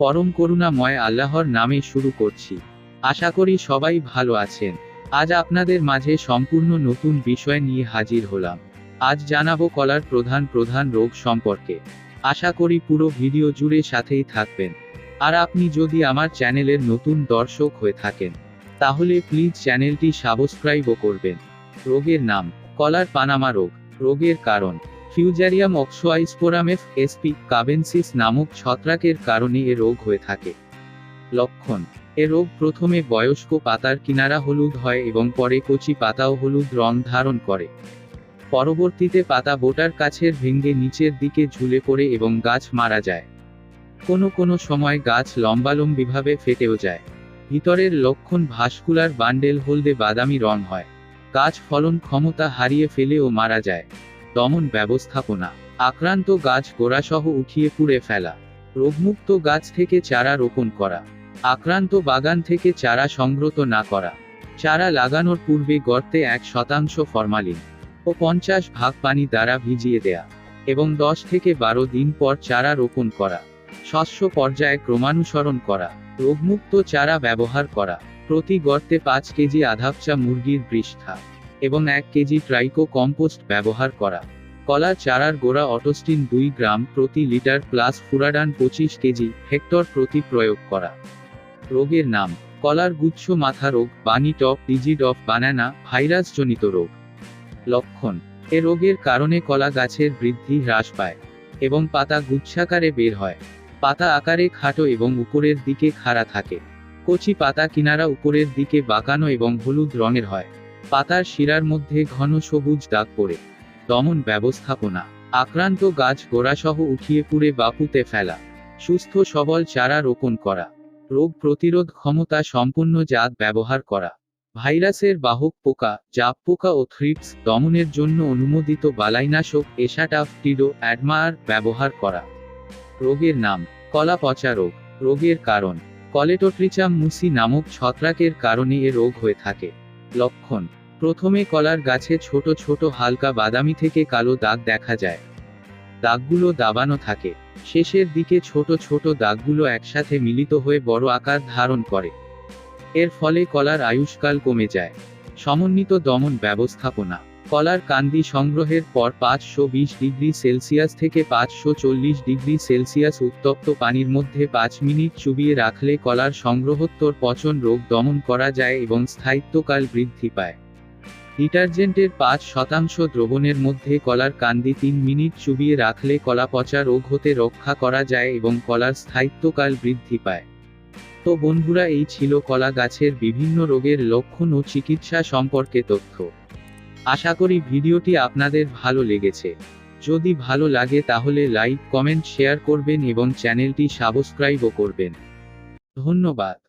পরম করুণাময় আল্লাহর নামে শুরু করছি। আশা করি সবাই ভালো আছেন। আজ আপনাদের মাঝে সম্পূর্ণ নতুন বিষয় নিয়ে হাজির হলাম। আজ জানাব কলার প্রধান প্রধান রোগ সম্পর্কে। আশা করি পুরো ভিডিও জুড়ে সাথেই থাকবেন। আর আপনি যদি আমার চ্যানেলের নতুন দর্শক হয়ে থাকেন, তাহলে প্লিজ চ্যানেলটি সাবস্ক্রাইবও করবেন। রোগের নাম, কলার পানামা রোগ। রোগের কারণ ফিউজারিয়াম অক্সোয়াইস্পোরামেফ এসপি কাবেন্সিস নামক ছত্রাকের কারণে এ রোগ হয়ে থাকে। লক্ষণ, এ রোগ প্রথমে বয়স্ক পাতার কিনারা হলুদ হয় এবং পরে কচি পাতাও হলুদ রং ধারণ করে। পরবর্তীতে পাতা বোটার কাছের ভেঙ্গে নিচের দিকে ঝুলে পড়ে এবং গাছ মারা যায়। কোনো কোনো সময় গাছ লম্বালম্বিভাবে ফেটেও যায়। ভিতরের লক্ষণ ভাস্কুলার বান্ডেল হলদে বাদামি রং হয়। গাছ ফলন ক্ষমতা হারিয়ে ফেলে ও মারা যায়। দমন ব্যবস্থাপনা। আক্রান্ত গাছ গোড়াসহ উঠিয়ে পুড়ে ফেলা। রোগমুক্ত গাছ থেকে চারা রোপণ করা। আক্রান্ত বাগান থেকে চারা সংগ্রত না করা। চারা লাগানোর পূর্বে গর্তে এক শতাংশ ফরমালিন ও পঞ্চাশ ভাগ পানি দ্বারা ভিজিয়ে দেয়া এবং দশ থেকে বারো দিন পর চারা রোপণ করা। শস্য পর্যায়ে ক্রমানুসরণ করা। রোগমুক্ত চারা ব্যবহার করা। প্রতি গর্তে পাঁচ কেজি আধাপচা মুরগির পৃষ্ঠা। এবং এক কেজি ট্রাইকো কম্পোস্ট ব্যবহার করা। কলার চারার গোড়া অটোস্টিন দুই গ্রাম প্রতি লিটার প্লাস ফুরাডান পঁচিশ কেজি হেক্টর প্রতি প্রয়োগ করা। রোগের নাম, কলার গুচ্ছ মাথা রোগ, bunchy top disease of banana ভাইরাসজনিত রোগ। লক্ষণ, এ রোগের কারণে কলা গাছের বৃদ্ধি হ্রাস পায় এবং পাতা গুচ্ছাকারে বের হয়। পাতা আকারে খাটো এবং উপরের দিকে খাড়া থাকে। কচি পাতা কিনারা উপরের দিকে বাঁকানো এবং হলুদ রঙের হয়। পাতার শিরার মধ্যে ঘন সবুজ দাগ পড়ে। দমন ব্যবস্থাপনা। আক্রান্ত গাছ গোড়াসহ উঠিয়ে পুড়ে বাপুতে ফেলা। সুস্থ সবল চারা রোপণ করা। রোগ প্রতিরোধ ক্ষমতা সম্পন্ন জাত ব্যবহার করা। ভাইরাসের বাহক পোকা, জাপ পোকা ও থ্রিপস দমনের জন্য অনুমোদিত বালাইনাশক এশাটাফ টিডো অ্যাডমায়ার ব্যবহার করা। রোগের নাম, কলা পচা রোগ। রোগের কারণ, কলেটোট্রিচাম মুসি নামক ছত্রাকের কারণে এ রোগ হয়ে থাকে। লক্ষণ। প্রথমে কলার গাছে ছোট ছোট হালকা বাদামি থেকে কালো দাগ দেখা যায়। দাগগুলো দাবানো থাকে। শেষের দিকে ছোট ছোট দাগগুলো একসাথে মিলিত হয়ে বড় আকার ধারণ করে। এর ফলে কলার আয়ুষ্কাল কমে যায়। সমন্বিত দমন ব্যবস্থাপনা। কলার কান্দি সংগ্রহের পর পাঁচশো বিশ ডিগ্রি সেলসিয়াস থেকে পাঁচশো চল্লিশ ডিগ্রি সেলসিয়াস উত্তপ্ত পানির মধ্যে পাঁচ মিনিট চুবিয়ে রাখলে কলার সংগ্রহোত্তর পচন রোগ দমন করা যায় এবং স্থায়িত্বকাল বৃদ্ধি পায়। ডিটারজেন্টের পাঁচ শতাংশ দ্রবণের মধ্যে কলার কান্দি তিন মিনিট চুবিয়ে রাখলে কলা পচা রোগ হতে রক্ষা করা যায় এবং কলার স্থায়িত্বকাল বৃদ্ধি পায়। তো বন্ধুরা, এই ছিল কলা গাছের বিভিন্ন রোগের লক্ষণ ও চিকিৎসা সম্পর্কে তথ্য। আশা করি ভিডিওটি আপনাদের ভালো লেগেছে। যদি ভালো লাগে তাহলে লাইক, কমেন্ট, শেয়ার করবেন এবং চ্যানেলটি সাবস্ক্রাইবও করবেন। ধন্যবাদ।